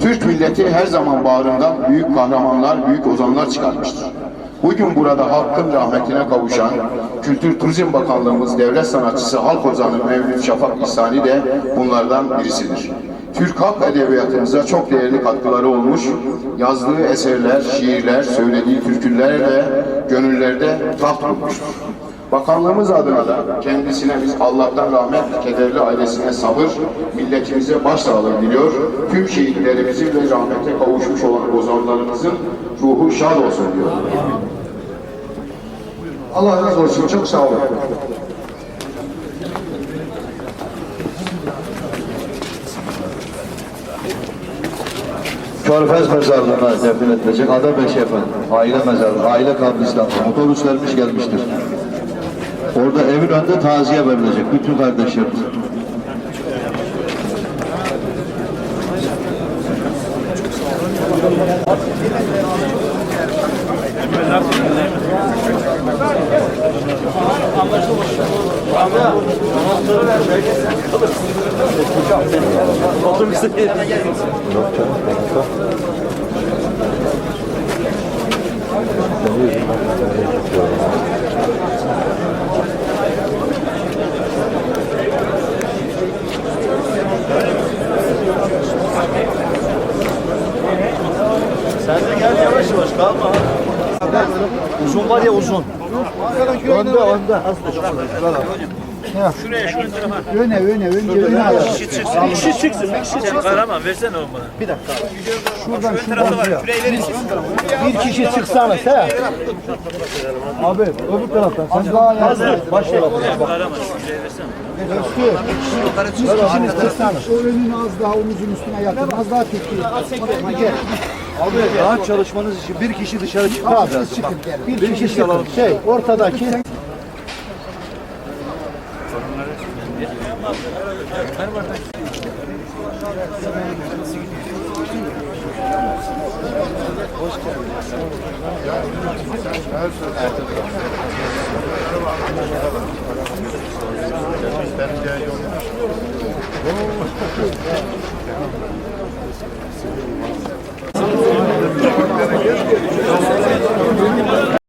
Türk milleti her zaman bağrından büyük kahramanlar, büyük ozanlar çıkarmıştır. Bugün burada halkın rahmetine kavuşan Kültür Turizm Bakanlığımız devlet sanatçısı halk ozanı Mevlüt Şafak İhsani de bunlardan birisidir. Türk halk edebiyatımıza çok değerli katkıları olmuş, yazdığı eserler, şiirler, söylediği türkülerle gönüllerde taht kurmuştur. Bakanlığımız adına da kendisine biz Allah'tan rahmet, kederli ailesine sabır, milletimize başsağlığı diliyor. Tüm şehitlerimizin ve rahmete kavuşmuş olan ozanlarımızın ruhu şad olsun diyor. Allah razı olsun. Çok sağ olun. Körfez mezarlığına defin edilecek Adabeş Efendi, aile mezarlığı, aile kabristanlığı, otobüslerimiz gelmiştir. Orada evin önünde taziye verilecek bütün kardeşlerimiz. Sen de gel yavaş yavaş kalma. Uzun var ya uzun. Önde önde. Öne öne önce öne alalım. Bir kişi çıksın. Bir kişi çıksın. Kahraman versene onu bana. Bir dakika. Şuradan verin. bir kişi çıksana sen. Abi öbür taraftan sen daha yardım. Başlayalım. Kahraman küreği versene. Özgür. Bir kişiniz çıksana. Önünü az daha omuzun üstüne yatır. Az daha. Hadi gel. Abi rahat çalışmanız için bir kişi dışarı çıkması lazım. Çıkın, bir, bir kişi çıkın. Şey ortadaki Hoş geldiniz.